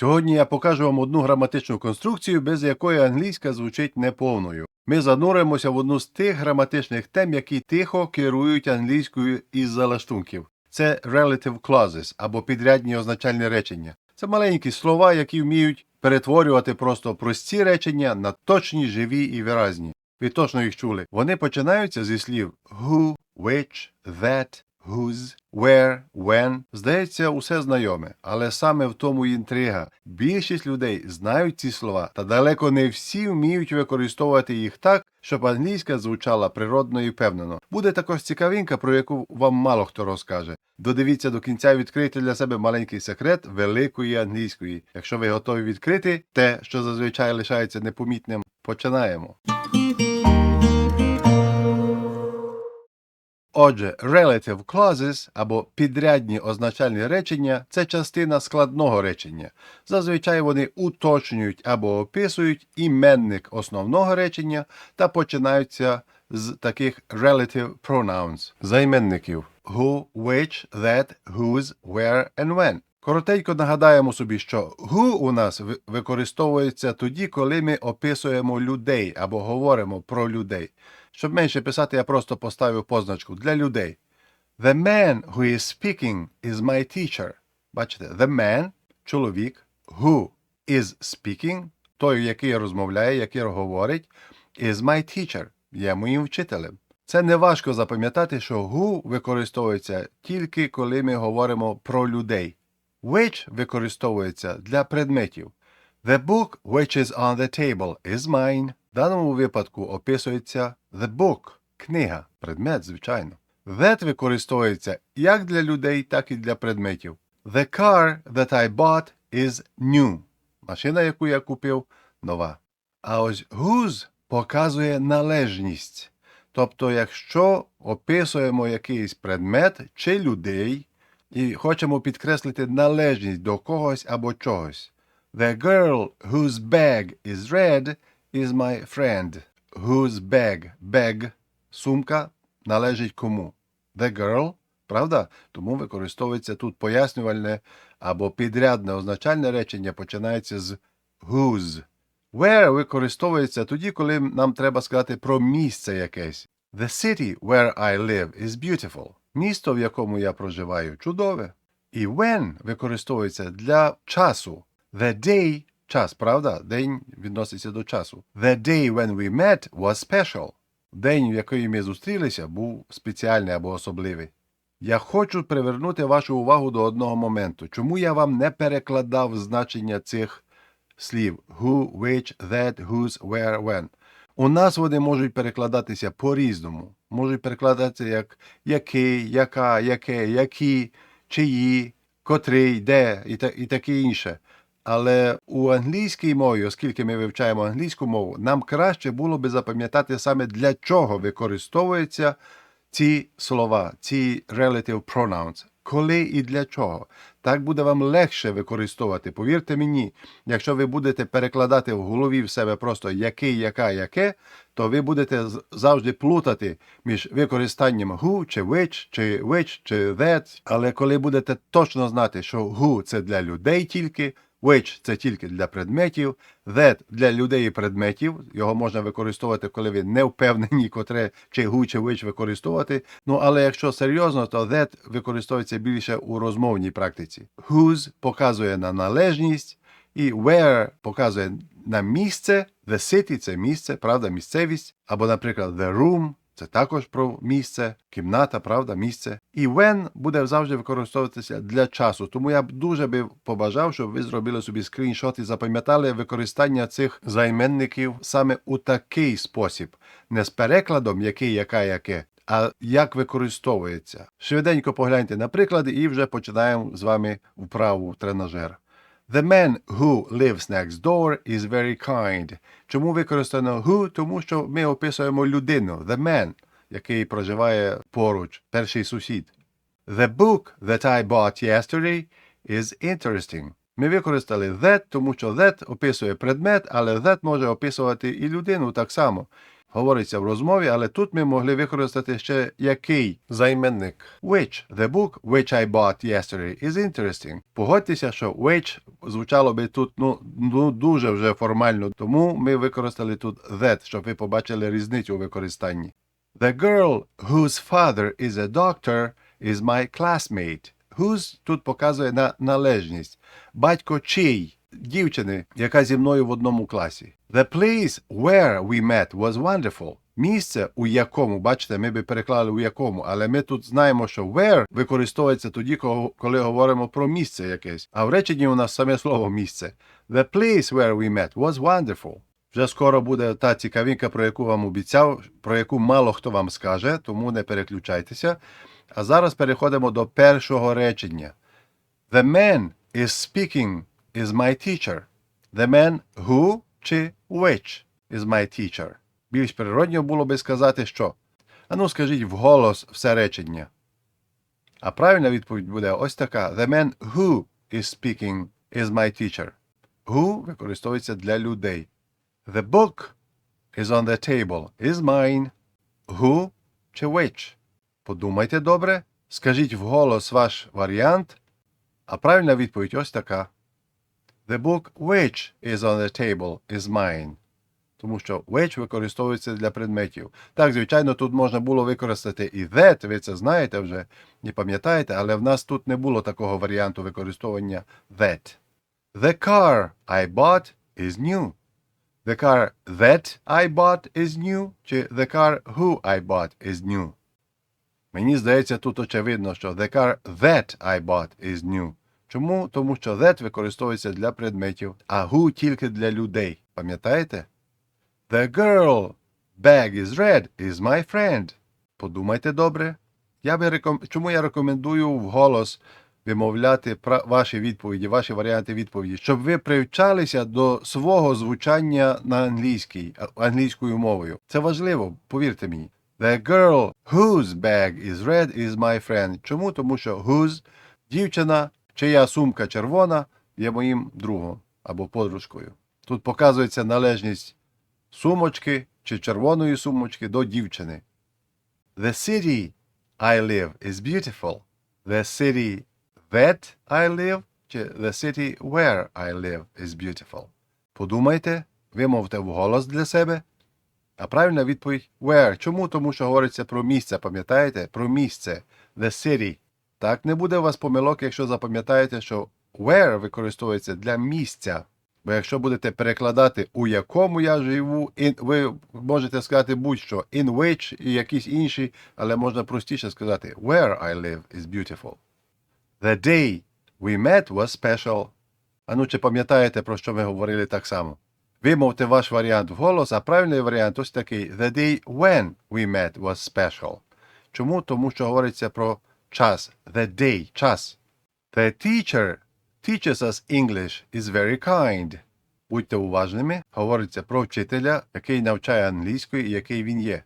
Сьогодні я покажу вам одну граматичну конструкцію, без якої англійська звучить неповною. Ми зануримося в одну з тих граматичних тем, які тихо керують англійською із залаштунків. Це relative clauses або підрядні означальні речення. Це маленькі слова, які вміють перетворювати просто прості речення на точні, живі і виразні. Ви точно їх чули. Вони починаються зі слів who, which, that, whose, where, when. Здається, усе знайоме, але саме в тому інтрига. Більшість людей знають ці слова, та далеко не всі вміють використовувати їх так, щоб англійська звучала природно і впевнено. Буде також цікавинка, про яку вам мало хто розкаже. Додивіться до кінця і відкрийте для себе маленький секрет великої англійської. Якщо ви готові відкрити те, що зазвичай лишається непомітним, починаємо. Отже, relative clauses або підрядні означальні речення це частина складного речення. Зазвичай вони уточнюють або описують іменник основного речення та починаються з таких relative pronouns займенників who, which, that, whose, where and when. Коротенько нагадаємо собі, що who у нас ви- використовується тоді, коли ми описуємо людей або говоримо про людей. Щоб менше писати, я просто поставив позначку для людей. The man who is speaking is my teacher. Бачите, the man – чоловік, who is speaking, той, який розмовляє, який говорить, is my teacher, є моїм вчителем. Це не важко запам'ятати, що who використовується тільки коли ми говоримо про людей. Which використовується для предметів. The book which is on the table is mine. В даному випадку описується the book – книга, предмет, звичайно. That використовується як для людей, так і для предметів. The car that I bought is new. Машина, яку я купив, нова. А ось whose показує належність. Тобто, якщо описуємо якийсь предмет чи людей і хочемо підкреслити належність до когось або чогось. The girl whose bag is red is my friend. Whose bag? Bag – сумка належить кому? The girl, правда? Тому використовується тут пояснювальне або підрядне означальне речення починається з whose. Where використовується тоді, коли нам треба сказати про місце якесь. The city where I live is beautiful. Місто, в якому я проживаю, чудове. І when використовується для часу. The day – час, правда? День відноситься до часу. The day when we met was special. День, в який ми зустрілися, був спеціальний або особливий. Я хочу привернути вашу увагу до одного моменту. Чому я вам не перекладав значення цих слів who, which, that, whose, where, when. У нас вони можуть перекладатися по-різному. Можуть перекладатися як який, яка, яке, які, чиї, котрий, де і, та, і таке інше. Але у англійській мові, оскільки ми вивчаємо англійську мову, нам краще було би запам'ятати саме для чого використовуються ці слова, ці relative pronouns. Коли і для чого. Так буде вам легше використовувати. Повірте мені, якщо ви будете перекладати в голові в себе просто який, яка, яке, то ви будете завжди плутати між використанням who, чи which, чи which, чи that. Але коли будете точно знати, що who – це для людей тільки, which – це тільки для предметів, that – для людей і предметів, його можна використовувати, коли ви не впевнені, котре чи who, чи which використовувати. Ну, але якщо серйозно, то that використовується більше у розмовній практиці. Whose показує на належність, і where показує на місце. The city – це місце, правда, місцевість. Або, наприклад, the room – це також про місце, кімната, правда, місце. І when буде завжди використовуватися для часу. Тому я б дуже би побажав, щоб ви зробили собі скріншот і запам'ятали використання цих займенників саме у такий спосіб, не з перекладом який, яка, яке. А як використовується? Швиденько погляньте на приклади і вже починаємо з вами вправу тренажер. The man who lives next door is very kind. Чому використано who? Тому що ми описуємо людину, the man, який проживає поруч, перший сусід. The book that I bought yesterday is interesting. Ми використали that, тому що that описує предмет, але that може описувати і людину так само. Говориться в розмові, але тут ми могли використати ще який займенник. Which the book which I bought yesterday is interesting. Погодьтеся, що which звучало би тут ну, ну дуже вже формально, тому ми використали тут that, щоб ви побачили різницю у використанні. The girl whose father is a doctor is my classmate. Whose тут показує на належність. Батько чий? Дівчини, яка зі мною в одному класі. The place where we met was wonderful. Місце, у якому, бачите, ми би переклали у якому, але ми тут знаємо, що where використовується тоді, коли говоримо про місце якесь. А в реченні у нас саме слово місце. The place where we met was wonderful. Вже скоро буде та цікавинка, про яку вам обіцяв, про яку мало хто вам скаже, тому не переключайтеся. А зараз переходимо до першого речення. The man is speaking is my teacher. The man who чи which is my teacher. Більш природньо було би сказати, що. Ану, скажіть вголос все речення. А правильна відповідь буде ось така: The man who is speaking is my teacher. Who використовується для людей. The book is on the table is mine. Who чи which? Подумайте добре, скажіть вголос ваш варіант, а правильна відповідь ось така. The book which is on the table is mine. Тому що which використовується для предметів. Так, звичайно, тут можна було використати і that, ви це знаєте вже, не пам'ятаєте, але в нас тут не було такого варіанту використовування that. The car I bought is new. The car that I bought is new, чи the car who I bought is new. Мені здається, тут очевидно, що the car that I bought is new. Чому? Тому що that використовується для предметів, а who тільки для людей. Пам'ятаєте? The girl bag is red is my friend. Подумайте добре. Я би реком... Чому я рекомендую вголос вимовляти ваші відповіді, ваші варіанти відповіді, щоб ви привчалися до свого звучання на англійській, англійською мовою. Це важливо, повірте мені. The girl whose bag is red is my friend. Чому? Тому що whose дівчина, чия сумка червона, є моїм другом або подружкою. Тут показується належність сумочки чи червоної сумочки до дівчини. The city I live is beautiful. The city that I live чи the city where I live is beautiful. Подумайте, вимовте вголос для себе. А правильна відповідь where. Чому? Тому що говориться про місце, пам'ятаєте? Про місце. The city. Так не буде у вас помилок, якщо запам'ятаєте, що where використовується для місця. Бо якщо будете перекладати, у якому я живу, in, ви можете сказати будь-що in which і якісь інші, але можна простіше сказати where I live is beautiful. The day we met was special. А ну чи пам'ятаєте, про що ми говорили так само? Вимовте ваш варіант вголос, а правильний варіант ось такий The day when we met was special. Чому? Тому що говориться про час. The day, час. The teacher teaches us English is very kind. Будьте уважними, говориться про вчителя, який навчає англійської і який він є.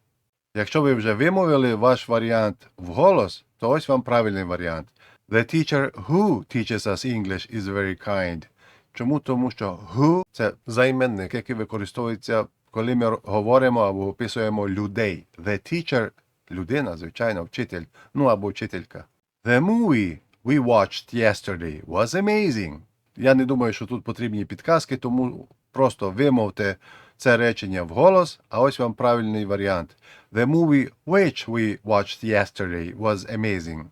Якщо ви вже вимовили ваш варіант вголос, то ось вам правильний варіант. The teacher who teaches us English is very kind. Чому? Тому що who – це займенник, який використовується, коли ми говоримо або описуємо людей. The teacher – людина, звичайно, вчитель, ну або вчителька. The movie we watched yesterday was amazing. Я не думаю, що тут потрібні підказки, тому просто вимовте це речення вголос, а ось вам правильний варіант. The movie which we watched yesterday was amazing.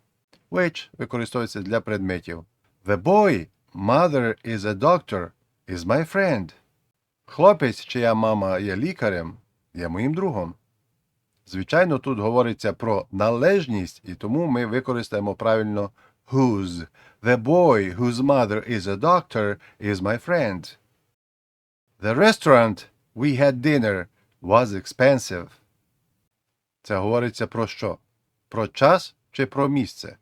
Which використовується для предметів. The boy, mother is a doctor, is my friend. Хлопець, чия мама є лікарем, є моїм другом. Звичайно, тут говориться про належність, і тому ми використаємо правильно whose. The boy whose mother is a doctor is my friend. The restaurant we had dinner was expensive. Це говориться про що? Про час чи про місце?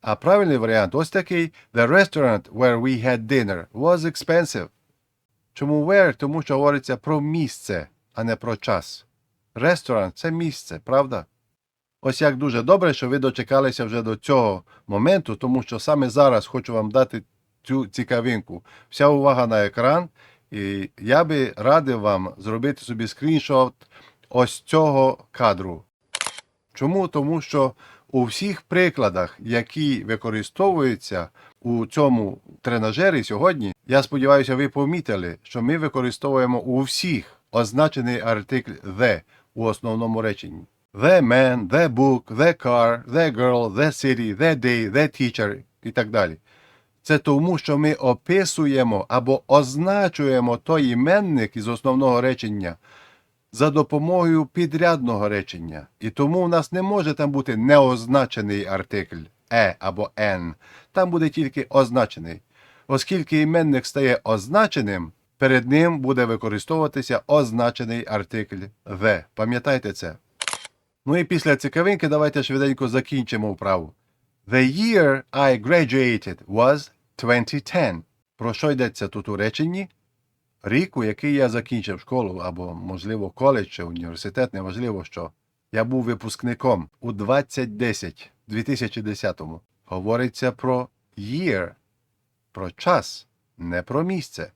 А правильний варіант ось такий: The restaurant where we had dinner was expensive. Чому where? Тому що говориться про місце, а не про час. Ресторан це місце, правда? Ось як дуже добре, що ви дочекалися вже до цього моменту, тому що саме зараз хочу вам дати цю цікавинку. Вся увага на екран, і я би радив вам зробити собі скріншот, ось цього кадру. Чому? Тому що у всіх прикладах, які використовуються у цьому тренажері сьогодні, я сподіваюся, ви помітили, що ми використовуємо у всіх означений артикль the у основному реченні. The man, the book, the car, the girl, the city, the day, the teacher і так далі. Це тому, що ми описуємо або означуємо той іменник із основного речення за допомогою підрядного речення. І тому в нас не може там бути неозначений артикль е або n. Там буде тільки означений. Оскільки іменник стає означеним, перед ним буде використовуватися означений артикль the. Пам'ятайте це. Ну і після цікавинки давайте швиденько закінчимо вправу. The year I graduated was 2010. Про що йдеться тут у реченні? Рік, у який я закінчив школу, або, можливо, коледж чи університет, неважливо що. Я був випускником у 2010, 2010-му. Говориться про year, про час, не про місце.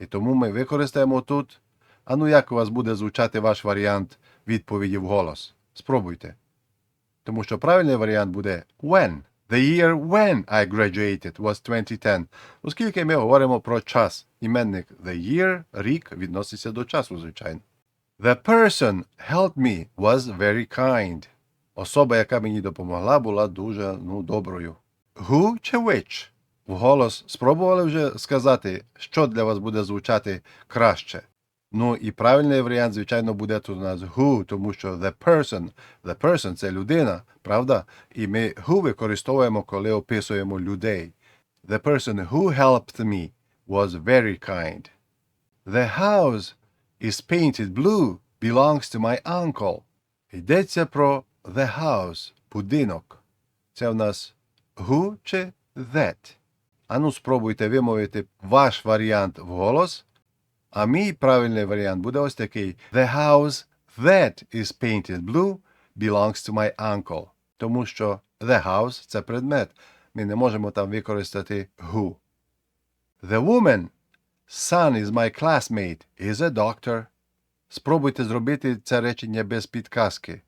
І тому ми використаємо тут. А ну як у вас буде звучати ваш варіант відповіді в голос? Спробуйте. Тому що правильний варіант буде when. The year when I graduated was 2010. Оскільки ми говоримо про час. Іменник the year, рік відноситься до часу, звичайно. The person helped me was very kind. Особа, яка мені допомогла, була дуже ну, доброю. Who чи which? Вголос спробували вже сказати, що для вас буде звучати краще. Ну і правильний варіант, звичайно, буде тут у нас who, тому що the person, the person – це людина, правда? І ми who використовуємо, коли описуємо людей. The person who helped me was very kind. The house is painted blue belongs to my uncle. Йдеться про the house, будинок. Це в нас who чи that. Ану, спробуйте вимовити ваш варіант вголос. А мій правильний варіант буде ось такий: The house that is painted blue belongs to my uncle. Тому що the house це предмет. Ми не можемо там використати who. The woman, son is my classmate, is a doctor. Спробуйте зробити це речення без підказки.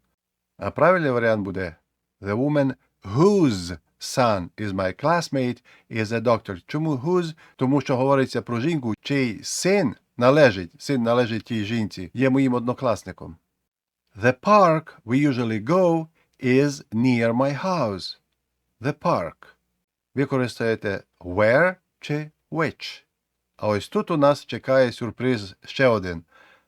А правильний варіант буде The woman whose son is my classmate is a doctor. Чому whose? Тому що говориться про жінку, чий син належить, син належить тій жінці, є моїм однокласником. The park we usually go is near my house. The park. Використаєте where чи which. А ось тут у нас чекає сюрприз ще один.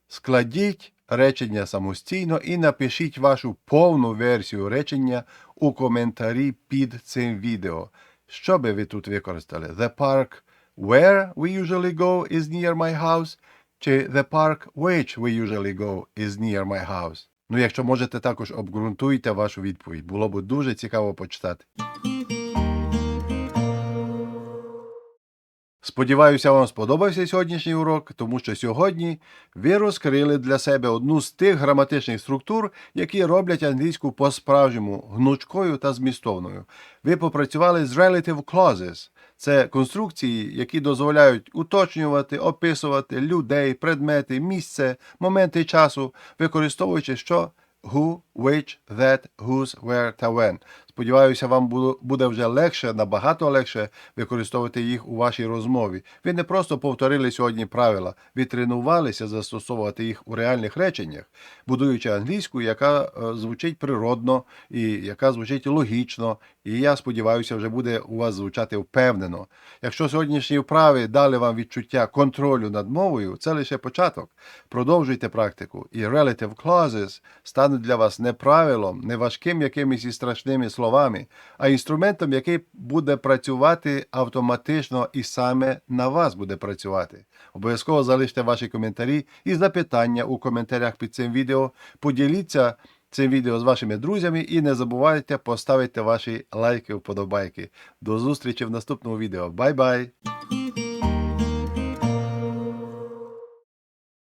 Складіть речення самостійно і напишіть вашу повну версію речення у коментарі під цим відео. Що би ви тут використали? The park where we usually go is near my house, чи the park which we usually go is near my house. Ну, якщо можете, також обґрунтуйте вашу відповідь. Було б дуже цікаво почитати. Сподіваюся, вам сподобався сьогоднішній урок, тому що сьогодні ви розкрили для себе одну з тих граматичних структур, які роблять англійську по-справжньому гнучкою та змістовною. Ви попрацювали з relative clauses. Це конструкції, які дозволяють уточнювати, описувати людей, предмети, місце, моменти часу, використовуючи що who, which, that, whose, where та when. Сподіваюся, вам буде вже легше, набагато легше використовувати їх у вашій розмові. Ви не просто повторили сьогодні правила, ви тренувалися застосовувати їх у реальних реченнях, будуючи англійську, яка е, звучить природно і яка звучить логічно. І я сподіваюся, вже буде у вас звучати впевнено. Якщо сьогоднішні вправи дали вам відчуття контролю над мовою, це лише початок. Продовжуйте практику, і relative clauses стануть для вас не правилом, не важким якимись і страшними словами, а інструментом, який буде працювати автоматично і саме на вас буде працювати. Обов'язково залиште ваші коментарі і запитання у коментарях під цим відео. Поділіться цим відео з вашими друзями і не забувайте поставити ваші лайки, вподобайки. До зустрічі в наступному відео. Бай-бай!